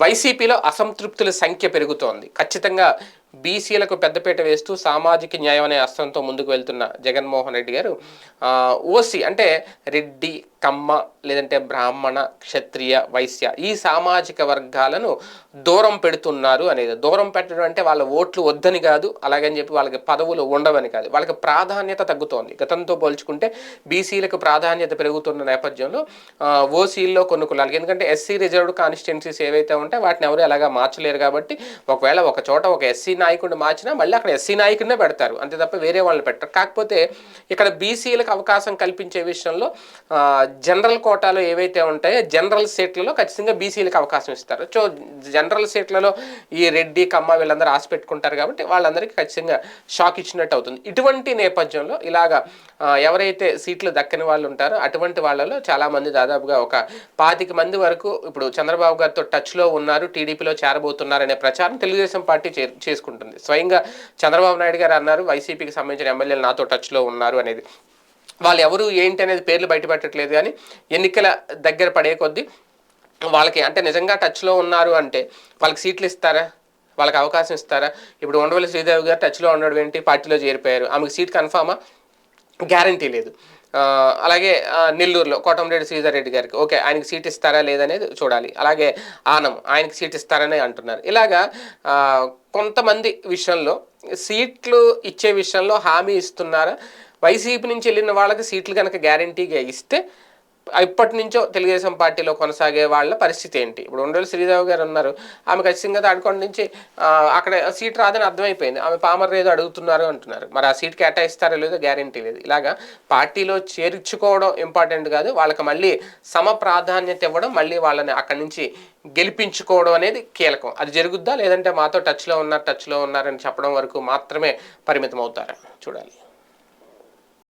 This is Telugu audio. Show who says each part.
Speaker 1: వైసీపీలో అసంతృప్తుల సంఖ్య పెరుగుతోంది. ఖచ్చితంగా బీసీలకు పెద్దపీట వేస్తూ సామాజిక న్యాయం అనే అస్త్రంతో ముందుకు వెళ్తున్న జగన్మోహన్ రెడ్డి గారు ఓసీ అంటే రెడ్డి కమ్మ లేదంటే బ్రాహ్మణ క్షత్రియ వైశ్య ఈ సామాజిక వర్గాలను దూరం పెడుతున్నారు అనేది. దూరం పెట్టడం అంటే వాళ్ళ ఓట్లు వద్దని కాదు అలాగని చెప్పి వాళ్ళకి పదవులు ఉండవని కాదు. వాళ్ళకి ప్రాధాన్యత తగ్గుతోంది. గతంతో పోల్చుకుంటే బీసీలకు ప్రాధాన్యత పెరుగుతున్న నేపథ్యంలో ఓసీల్లో కొన్ని కులాలకి ఎందుకంటే ఎస్సీ రిజర్వ్డ్ కాన్స్టిట్యున్సీస్ ఏవైతే ఉంటాయి వాటిని ఎవరు ఎలాగా మార్చలేరు కాబట్టి ఒకవేళ ఒక చోట ఒక ఎస్సీ నాయకుడిని మార్చినా మళ్ళీ అక్కడ ఎస్సీ నాయకుడినే పెడతారు. అంతే తప్ప వేరే వాళ్ళని పెట్టరు. కాకపోతే ఇక్కడ బీసీలకు అవకాశం కల్పించే విషయంలో జనరల్ కోటాలో ఏవైతే ఉంటాయో జనరల్ సీట్లలో ఖచ్చితంగా బీసీలకు అవకాశం ఇస్తారు. సో జనరల్ సీట్లలో ఈ రెడ్డి కమ్మ వీళ్ళందరూ ఆశ పెట్టుకుంటారు కాబట్టి వాళ్ళందరికీ ఖచ్చితంగా షాక్ ఇచ్చినట్టు అవుతుంది. ఇటువంటి నేపథ్యంలో ఇలాగా ఎవరైతే సీట్లు దక్కని వాళ్ళు ఉంటారో అటువంటి వాళ్ళలో చాలామంది దాదాపుగా ఒక పాతిక మంది వరకు ఇప్పుడు చంద్రబాబు గారితో టచ్లో ఉన్నారు టీడీపీలో చేరబోతున్నారు అనే ప్రచారం తెలుగుదేశం పార్టీ చే చేసుకుంటుంది. స్వయంగా చంద్రబాబు నాయుడు గారు అన్నారు వైసీపీకి సంబంధించిన ఎమ్మెల్యేలు నాతో టచ్లో ఉన్నారు అనేది. వాళ్ళు ఎవరు ఏంటి అనేది పేర్లు బయటపెట్టట్లేదు కానీ ఎన్నికల దగ్గర పడే కొద్దీ వాళ్ళకి అంటే నిజంగా టచ్లో ఉన్నారు అంటే వాళ్ళకి సీట్లు ఇస్తారా? వాళ్ళకి అవకాశం ఇస్తారా? ఇప్పుడు ఉండవల్లి శ్రీదేవి గారు టచ్లో ఉండడం ఏంటి? పార్టీలో చేరిపోయారు. ఆమెకు సీట్ కన్ఫామా? గ్యారంటీ లేదు. అలాగే నెల్లూరులో కోటంరెడ్డి శ్రీధర్ రెడ్డి గారికి ఓకే ఆయనకి సీట్ ఇస్తారా లేదనేది చూడాలి. అలాగే ఆనం ఆయనకి సీట్ ఇస్తారని అంటున్నారు. ఇలాగా కొంతమంది విషయంలో సీట్లు ఇచ్చే విషయంలో హామీ ఇస్తున్నారా? వైసీపీ నుంచి వెళ్ళిన వాళ్ళకి సీట్లు కనుక గ్యారంటీగా ఇస్తే ఇప్పటి నుంచో తెలుగుదేశం పార్టీలో కొనసాగే వాళ్ళ పరిస్థితి ఏంటి? ఇప్పుడు ఉండవల్లి శ్రీదేవి గారు ఉన్నారు ఆమె ఖచ్చితంగా తాడుకోండి నుంచి అక్కడ సీట్ రాదని అర్థమైపోయింది. ఆమె పామర్ ఏదో అడుగుతున్నారు అంటున్నారు. మరి ఆ సీట్ కేటాయిస్తారో లేదో గ్యారంటీ లేదు. ఇలాగా పార్టీలో చేర్చుకోవడం ఇంపార్టెంట్ కాదు. వాళ్ళకి మళ్ళీ సమ ప్రాధాన్యత ఇవ్వడం మళ్ళీ వాళ్ళని అక్కడి నుంచి గెలిపించుకోవడం అనేది కీలకం. అది జరుగుద్దా? లేదంటే మాతో టచ్లో ఉన్నారు టచ్లో ఉన్నారని చెప్పడం వరకు మాత్రమే పరిమితం అవుతారు చూడాలి.